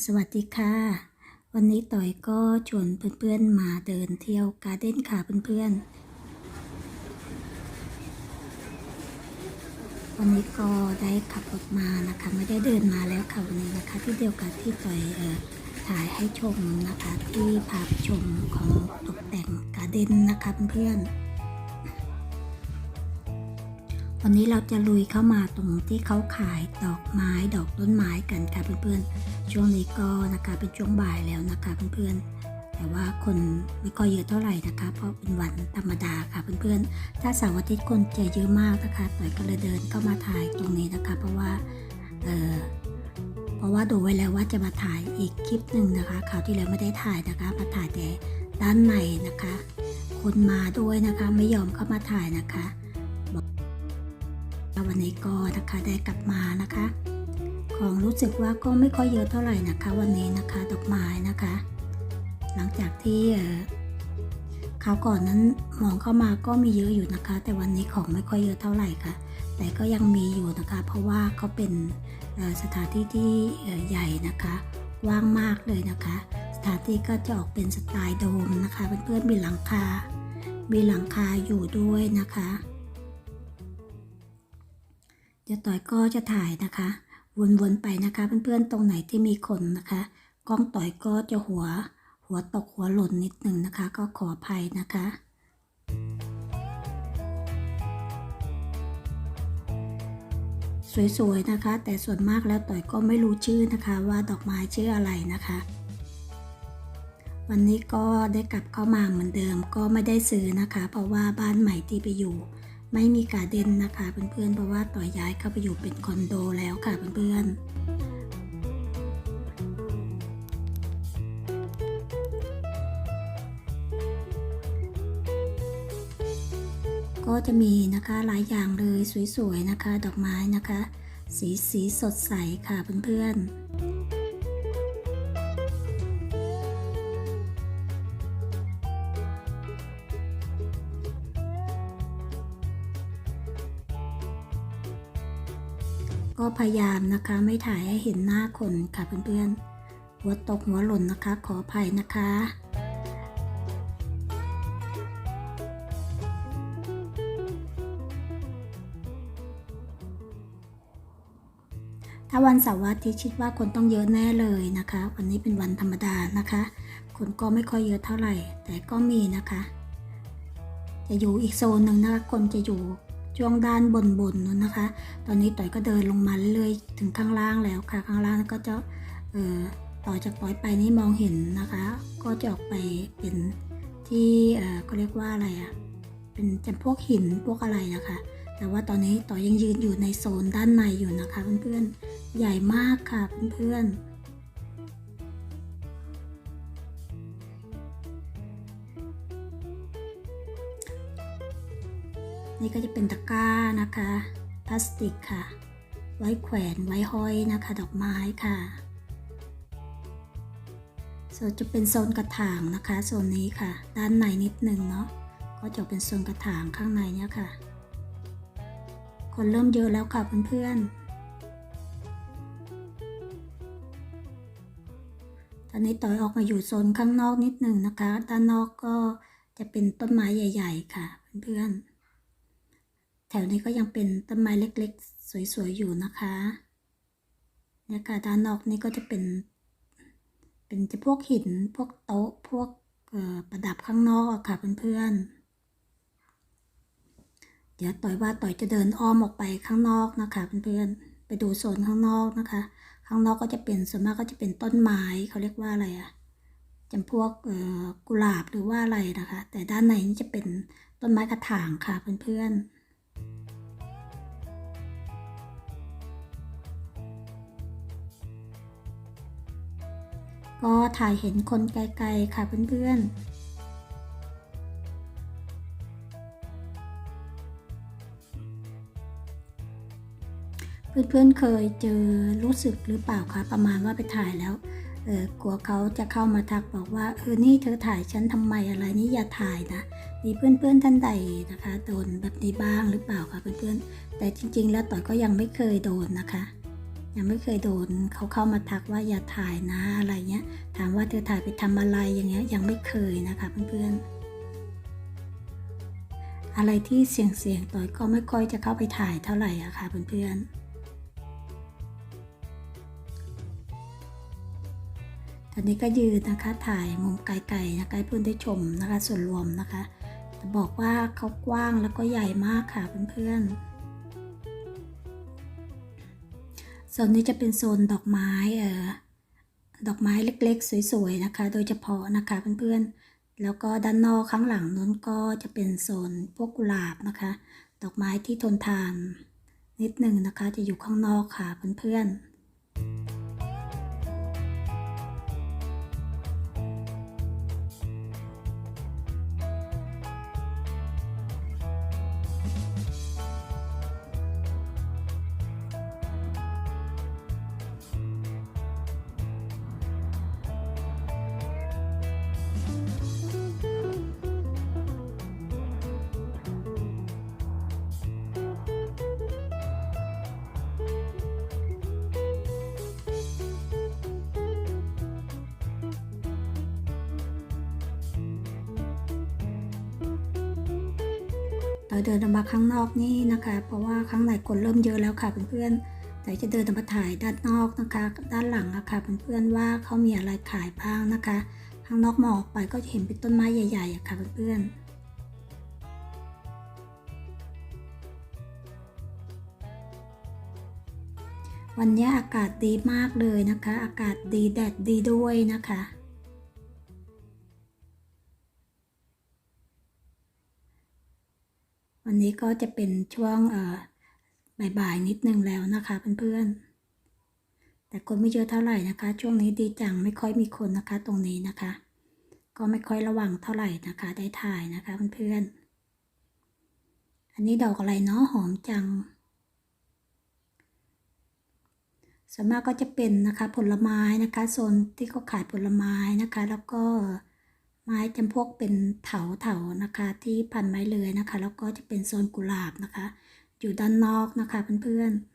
สวัสดีค่ะ วันนี้ต่อยก็ชวนเพื่อนๆมาเดินเที่ยวการ์เด้นค่ะเพื่อนๆ วันนี้ก็ได้ขับรถมานะคะ ไม่ได้เดินมาแล้วค่ะวันนี้นะคะ ที่เดียวกับที่ต่อยเออถ่ายให้ชมนะคะที่พาไปชมของตกแต่งการ์เด้นนะคะเพื่อนๆ วันนี้เราจะลุยเข้ามาตรงที่เขาขายดอกไม้ดอกต้นไม้กันค่ะเพื่อนๆ ช่วงนี้ก็นะคะเป็นช่วงบ่ายแล้วนะคะเพื่อนๆ แต่ว่าคนไม่ค่อยเยอะเท่าไหร่นะคะ เพราะเป็นวันธรรมดาค่ะเพื่อนๆ ถ้าเสาร์อาทิตย์คนจะเยอะมากนะคะต่อยก็เลยเดินเข้ามาถ่ายตรงนี้นะคะ เพราะว่าเออเพราะว่าดูไว้แล้วว่าจะมาถ่ายอีกคลิปหนึ่งนะคะคราวที่แล้วไม่ได้ถ่ายนะคะมาถ่ายแต่ด้านในนะคะ คนมาด้วยนะคะไม่ยอมเข้ามาถ่ายนะคะ วันนี้ก็นะคะได้กลับมานะคะ ของรู้สึกว่าก็ไม่ค่อยเยอะเท่าไหร่นะคะ วันนี้นะคะดอกไม้นะคะ หลังจากที่เอ่อคราวก่อนนั้นมองเข้ามาก็มีเยอะอยู่นะคะ แต่วันนี้ของไม่ค่อยเยอะเท่าไหร่ค่ะ แต่ก็ยังมีอยู่นะคะ เพราะว่าเขาเป็นสถานที่ที่ใหญ่นะคะกว้างมากเลยนะคะ สถานที่ก็จะออกเป็นสไตล์โดมนะคะเพื่อนๆมีหลังคา มีหลังคาอยู่ด้วยนะคะ ดี๋ยวต่อยก็จะถ่ายนะคะ วนๆไปนะคะเพื่อนๆตรงไหนที่มีคนนะคะกล้องต่อยก็จะหัว หัวตกหัวหล่นนิดหนึ่งนะคะ ก็ขออภัยนะคะสวยๆนะคะ แต่ส่วนมากแล้วต่อยก็ไม่รู้ชื่อนะคะว่าดอกไม้ชื่ออะไรนะคะ วันนี้ก็ได้กลับเข้ามาเหมือนเดิมก็ไม่ได้ซื้อนะคะ เพราะว่าบ้านใหม่ที่ไปอยู่ ไม่มีการเด่นนะคะเพื่อนๆเพราะว่าต่อย้ายเข้าไปอยู่เป็นคอนโดแล้วค่ะเพื่อนๆ ก็จะมีนะคะหลายอย่างเลยสวยๆนะคะ ดอกไม้นะคะ สีสีสดใสค่ะเพื่อนๆ ก็พยายามนะคะไม่ถ่ายให้เห็นหน้าคนค่ะเพื่อนๆ หัวตกหัวหล่นนะคะ ขออภัยนะคะถ้าวันเสาร์อาทิตย์คิดว่าคนต้องเยอะแน่เลยนะคะ วันนี้เป็นวันธรรมดานะคะ คนก็ไม่ค่อยเยอะเท่าไหร่ แต่ก็มีนะคะ จะอยู่อีกโซนหนึ่งนะคะคนจะอยู่ ช่วงด้านบนๆนนู้นนะคะ ตอนนี้ต่อยก็เดินลงมาเรื่อยถึงข้างล่างแล้วค่ะ ข้างล่างก็จะต่อจากต่อยไปนี่มองเห็นนะคะ ก็จะออกไปเป็นที่เออก็เรียกว่าอะไรอะ่ะ เป็นจำพวกหินพวกอะไรนะคะ แต่ว่าตอนนี้ต่อยังยืนอยู่ในโซนด้านในอยู่นะคะเพื่อนๆ ใหญ่มากค่ะเพื่อนๆ นี่ก็จะเป็นตะกร้านะคะ พลาสติกค่ะ ไว้แขวนไว้ห้อยนะคะ ดอกไม้ค่ะส่วนจะเป็นโซนกระถางนะคะโซนนี้ค่ะ ด้านในนิดนึงเนาะก็จะเป็นโซนกระถางข้างในเนี่ยค่ะ คนเริ่มเยอะแล้วค่ะเพื่อนๆตอนนี้ต่อยออกมาอยู่โซนข้างนอกนิดนึงนะคะ ด้านนอกก็จะเป็นต้นไม้ใหญ่ ๆ ค่ะเพื่อนๆ แถวนี้ก็ยังเป็นต้นไม้เล็กๆ สวยๆ อยู่นะคะเนี่ยค่ะด้านนอกนี่ก็จะเป็น เป็นจะพวกหินพวกโต๊ะพวกประดับข้างนอกอะค่ะเพื่อนๆ เดี๋ยวต่อยว่าต่อยจะเดินอ้อมออกไปข้างนอกนะคะเพื่อนๆ ไปดูโซนข้างนอกนะคะ ข้างนอกก็จะเป็นส่วนมากก็จะเป็นต้นไม้เขาเรียกว่าอะไรอะจำพวกกุหลาบหรือว่าอะไรนะคะ แต่ด้านในนี่จะเป็นต้นไม้กระถางค่ะเพื่อนๆ ก็ถ่ายเห็นคนไกลๆค่ะเพื่อนๆเพื่อนๆเคยเจอรู้สึกหรือเปล่าคะประมาณว่าไปถ่ายแล้วเออกลัวเขาจะเข้ามาทักบอกว่าเออนี่เธอถ่ายฉันทำไมอะไรนี่อย่าถ่ายนะมีเพื่อนๆท่านใดนะคะโดนแบบนี้บ้างหรือเปล่าคะเพื่อนๆแต่จริง ๆ แล้วต่อยก็ยังไม่เคยโดนนะคะ ยังไม่เคยโดนเขาเข้ามาทักว่าอย่าถ่ายนะอะไรเงี้ย ถามว่าเธอถ่ายไปทำอะไรอย่างเงี้ยยังไม่เคยนะคะเพื่อนๆอะไรที่เสี่ยงๆต่อยก็ไม่ค่อยจะเข้าไปถ่ายเท่าไหร่อะค่ะเพื่อนๆตอนนี้ก็ยืนนะคะถ่ายมุมไกลๆนะคะให้เพื่อนได้ชมนะคะส่วนรวมนะคะจะบอกว่าเขากว้างแล้วก็ใหญ่มากค่ะเพื่อนๆ โซนนี้จะเป็นโซนดอกไม้เอ่อดอกไม้เล็กๆ สวยๆนะคะ โดยเฉพาะนะคะเพื่อนๆ แล้วก็ด้านนอกข้างหลังนั้นก็จะเป็นโซนพวกกุหลาบนะคะ ดอกไม้ที่ทนทานนิดหนึ่งนะคะจะอยู่ข้างนอกค่ะเพื่อนๆ เราเดินออกมาข้างนอกนี่นะคะ เพราะว่าข้างในคนเริ่มเยอะแล้วค่ะเพื่อนๆแต่จะเดินออกมาถ่ายด้านนอกนะคะ ด้านหลังอะค่ะเพื่อนๆว่าเขามีอะไรขายบ้างนะคะ ข้างนอกมองออกไปก็จะเห็นเป็นต้นไม้ใหญ่ๆอะค่ะเพื่อนๆวันนี้อากาศดีมากเลยนะคะ อากาศดีแดดดีด้วยนะคะ วันนี้ก็จะเป็นช่วงเอ่อบ่ายๆนิดนึงแล้วนะคะเพื่อนๆ แต่คนไม่เยอะเท่าไหร่นะคะ ช่วงนี้ดีจังไม่ค่อยมีคนนะคะตรงนี้นะคะ ก็ไม่ค่อยระวังเท่าไหร่นะคะ ได้ถ่ายนะคะเพื่อนๆ อันนี้ดอกอะไรเนาะหอมจัง ส่วนมากก็จะเป็นนะคะผลไม้นะคะโซนที่เขาขายผลไม้นะคะ แล้วก็ ไม้จำพวกเป็นเถาเถานะคะ ที่พันไม้เลื้อยนะคะ แล้วก็จะเป็นโซนกุหลาบนะคะ อยู่ด้านนอกนะคะเพื่อนๆ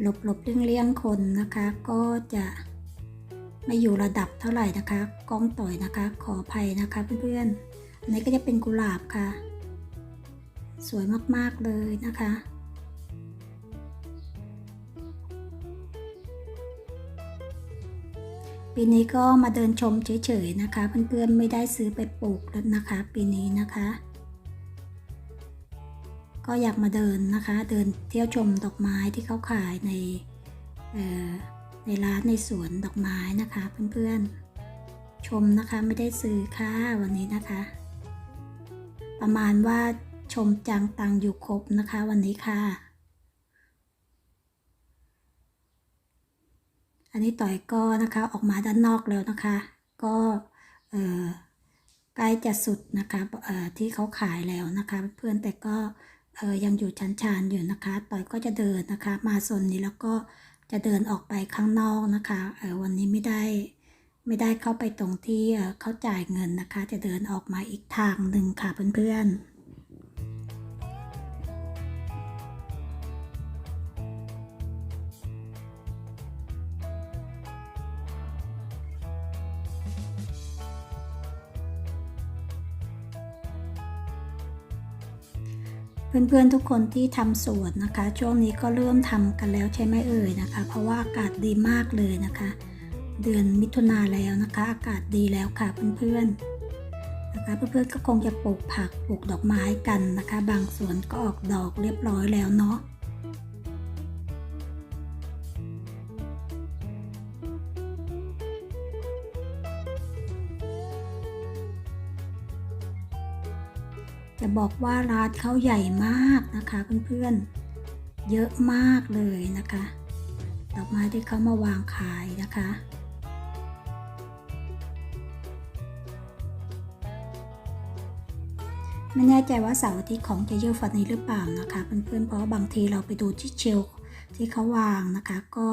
หลบหลบเลี่ยงเลี่ยงๆคนนะคะ ก็จะไม่อยู่ระดับเท่าไหร่นะคะ กล้องต่อยนะคะ ขออภัยนะคะเพื่อนๆ อันนี้ก็จะเป็นกุหลาบค่ะ สวยมากๆเลยนะคะ ปีนี้ก็มาเดินชมเฉยๆนะคะ เพื่อนๆ ไม่ได้ซื้อไปปลูกแล้วนะคะ ปีนี้นะคะ ก็อยากมาเดินนะคะ เดินเที่ยวชมดอกไม้ที่เขาขายในในร้านในสวนดอกไม้นะคะเพื่อนๆ ชมนะคะไม่ได้ซื้อค่ะวันนี้นะคะ ประมาณว่าชมจังตังอยู่ครบนะคะวันนี้ค่ะ อันนี้ต่อยก็นะคะออกมาด้านนอกแล้วนะคะ ก็ใกล้จะสุดนะคะที่เขาขายแล้วนะคะ เพื่อนแต่ก็ เออยังอยู่ชั้นชานอยู่นะคะต่อยก็จะเดินนะคะ มาโซนนี้แล้วก็จะเดินออกไปข้างนอกนะคะเออวันนี้ไม่ได้ไม่ได้เข้าไปตรงที่เอ่อเขาจ่ายเงินนะคะ จะเดินออกมาอีกทางหนึ่งค่ะเพื่อนๆ เพื่อนๆทุกคนที่ทำสวนนะคะ ช่วงนี้ก็เริ่มทำกันแล้วใช่ไหมเอ่ยนะคะ เพราะว่าอากาศดีมากเลยนะคะ เดือนมิถุนาแล้วนะคะ อากาศดีแล้วค่ะเพื่อนๆนะคะ เพื่อนๆก็คงจะปลูกผักปลูกดอกไม้กันนะคะ บางสวนก็ออกดอกเรียบร้อยแล้วเนาะ บอกว่าร้านเขาใหญ่มากนะคะเพื่อนๆ เยอะมากเลยนะคะ ดอกไม้ที่เขามาวางขายนะคะไม่แน่ใจว่าเสาร์อาทิตย์ของจะเยอะฝันนี้หรือเปล่านะคะเพื่อนๆเพราะบางทีเราไปดูที่เชลที่เขาวางนะคะ ก็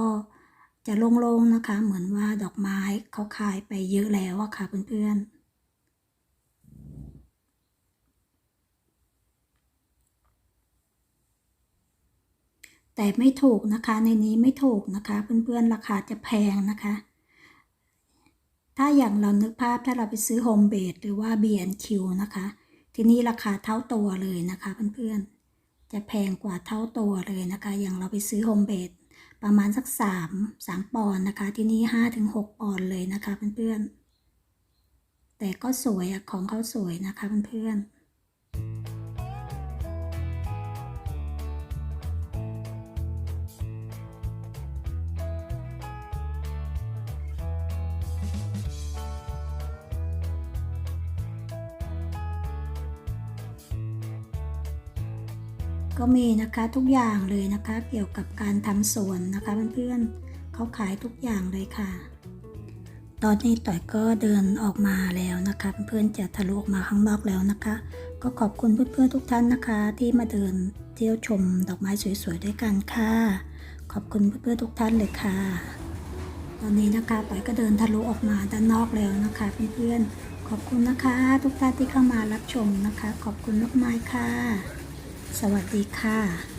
จะโล่งๆนะคะ เหมือนว่าดอกไม้เขาขายไปเยอะแล้วอะค่ะเพื่อนๆ แต่ไม่ถูกนะคะ ในนี้ไม่ถูกนะคะ เพื่อนๆราคาจะแพงนะคะ ถ้าอย่างเรานึกภาพถ้าเราไปซื้อโฮมเบดหรือว่า B&Q นะคะ ที่นี่ราคาเท่าตัวเลยนะคะเพื่อนๆ จะแพงกว่าเท่าตัวเลยนะคะ อย่างเราไปซื้อโฮมเบดประมาณสัก 3 3 ปอนด์นะคะ ที่นี่5ถึง6ปอนด์เลยนะคะเพื่อนๆ แต่ก็สวยอะของเขาสวยนะคะเพื่อนๆ ก็มีนะคะทุกอย่างเลยนะคะ เกี่ยวกับการทำสวนนะคะเพื่อนๆเขาขายทุกอย่างเลยค่ะ ตอนนี้ต่อยก็เดินออกมาแล้วนะคะเพื่อนๆจะทะลุออกมาข้างนอกแล้วนะคะ ก็ขอบคุณเพื่อนๆทุกท่านนะคะ ที่มาเดินเที่ยวชมดอกไม้สวยๆด้วยกันค่ะ ขอบคุณเพื่อนๆทุกท่านเลยค่ะ ตอนนี้นะคะต่อยก็เดินทะลุออกมาด้านนอกแล้วนะคะเพื่อนๆขอบคุณนะคะ ทุกท่านที่เข้ามารับชมนะคะ ขอบคุณมากๆค่ะ สวัสดีค่ะ